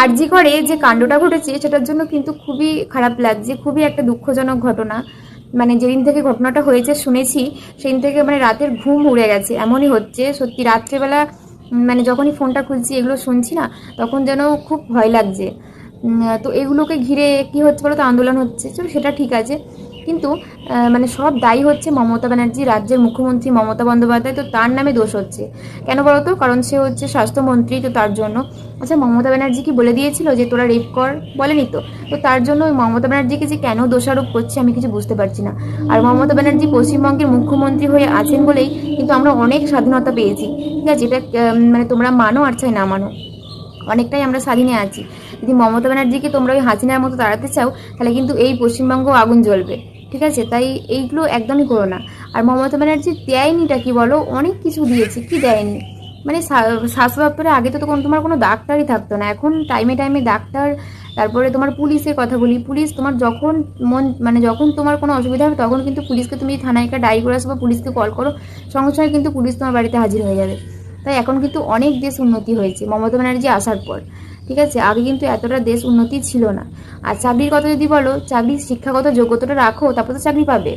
আরজি করে যে কাণ্ডটা ঘটেছে, সেটার জন্য কিন্তু খুবই খারাপ লাগছে, খুবই একটা দুঃখজনক ঘটনা। মানে যেদিন থেকে ঘটনাটা হয়েছে শুনেছি, সেদিন থেকে মানে রাতের ঘুম উড়ে গেছে, এমনই হচ্ছে। সত্যি রাত্রেবেলা মানে যখনই ফোনটা খুলছি, এগুলো শুনছি না, তখন যেন খুব ভয় লাগছে। তো এগুলোকে ঘিরে কি হচ্ছে বলো তো আন্দোলন হচ্ছে। চলো, সেটা ঠিক আছে। কিন্তু মানে সব দায়ী হচ্ছে মমতা ব্যানার্জি, রাজ্যের মুখ্যমন্ত্রী মমতা বন্দ্যোপাধ্যায়, তো তার নামে দোষ হচ্ছে। কেন বলো তো কারণ সে হচ্ছে স্বাস্থ্যমন্ত্রী, তো তার জন্য। আচ্ছা মমতা ব্যানার্জি কি বলে দিয়েছিল যে তোরা রেপ কর? বলেনি তো। তো তার জন্য ওই মমতা ব্যানার্জিকে যে কেন দোষারোপ করছে আমি কিছু বুঝতে পারছি না। আর মমতা ব্যানার্জি পশ্চিমবঙ্গের মুখ্যমন্ত্রী হয়ে আছেন বলেই কিন্তু আমরা অনেক স্বাধীনতা পেয়েছি। ঠিক আছে, এটা মানে তোমরা মানো আর চাই না মানো। অনেকটাই আমরা স্বাধীনে আছি। যদি মমতা ব্যানার্জিকে তোমরা ওই হাসিনার মতো তাড়াতে চাও, তাহলে কিন্তু এই পশ্চিমবঙ্গ আগুন জ্বলবে। ঠিক আছে? তাই এইগুলো একদমই করো না। আর মমতা ব্যানার্জি দেয়নিটা কি বলো? অনেক কিছু দিয়েছে। কি দেয়নি? মানে স্বা- স্বাস্থ্য দপ্তরে আগে তো কোনো, তোমার কোনো ডাক্তারই থাকতো না। এখন টাইমে টাইমে ডাক্তার, তারপরে তোমার পুলিশের কথা বলি। পুলিশ তোমার যখন মন মানে যখন তোমার কোনো অসুবিধা হবে তখন কিন্তু পুলিশকে তুমি থানায় একটা ডায়েরি করে আসো বা পুলিশকে কল করো। সঙ্গে সঙ্গে কিন্তু পুলিশ তোমার বাড়িতে হাজির হয়ে যাবে। তাই এখন কিন্তু অনেক দেশ উন্নতি হয়েছে মমতা ব্যানার্জি আসার পর। ঠিক আছে? আগে কিন্তু এতটা দেশ উন্নতি ছিল না। আর চাকরির কথা যদি বলো, চাকরির শিক্ষাগত যোগ্যতাটা রাখো, তারপর তো চাকরি পাবে।